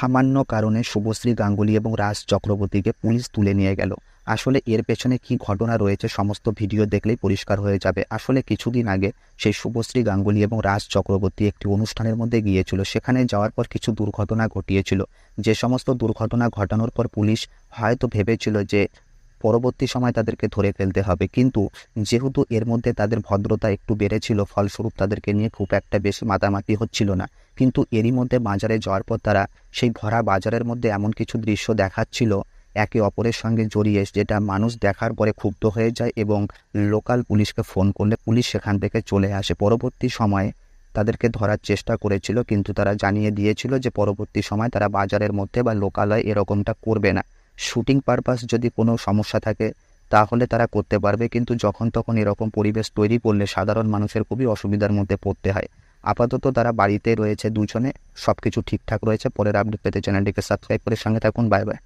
সামান্য কারণে শুভশ্রী গাঙ্গুলি এবং রাজ চক্রবর্তীকে পুলিশ তুলে নিয়ে গেল। আসলে এর পেছনে কি ঘটনা রয়েছে সমস্ত ভিডিও দেখলেই পরিষ্কার হয়ে যাবে। আসলে কিছুদিন আগে সেই শুভশ্রী গাঙ্গুলি এবং রাজ চক্রবর্তী একটি অনুষ্ঠানের মধ্যে গিয়েছিল। সেখানে যাওয়ার পর কিছু দুর্ঘটনা ঘটিয়েছিল। যে সমস্ত দুর্ঘটনা ঘটানোর পর পুলিশ হয়তো ভেবেছিল যে পরবর্তী সময় তাদেরকে ধরে ফেলতে হবে। কিন্তু যেহেতু এর মধ্যে তাদের ভদ্রতা একটু বেড়েছিল, ফলস্বরূপ তাদেরকে নিয়ে খুব একটা বেশি মাতামাতি হচ্ছিল না। কিন্তু এরই মধ্যে বাজারে যাওয়ার পর তারা সেই ভরা বাজারের মধ্যে এমন কিছু দৃশ্য দেখাচ্ছিল একে অপরের সঙ্গে জড়িয়ে, যেটা মানুষ দেখার পরে ক্ষুব্ধ হয়ে যায় এবং লোকাল পুলিশকে ফোন করলে পুলিশ সেখান থেকে চলে আসে। পরবর্তী সময়ে তাদেরকে ধরার চেষ্টা করেছিল, কিন্তু তারা জানিয়ে দিয়েছিল যে পরবর্তী সময় তারা বাজারের মধ্যে বা লোকালয় এরকমটা করবে না। শুটিং পারপাস যদি কোনো সমস্যা থাকে, তাহলে তারা করতে পারবে, কিন্তু যখন তখন এরকম পরিবেশ তৈরি করলে সাধারণ মানুষের খুবই অসুবিধার মধ্যে পড়তে হয়। আপাতত তারা বাড়িতে রয়েছে দুজনে সব কিছু ঠিকঠাক রয়েছে। পরের আপডেট পেতে চ্যানেলটিকে সাবস্ক্রাইব করে সঙ্গে থাকুন। Bye bye.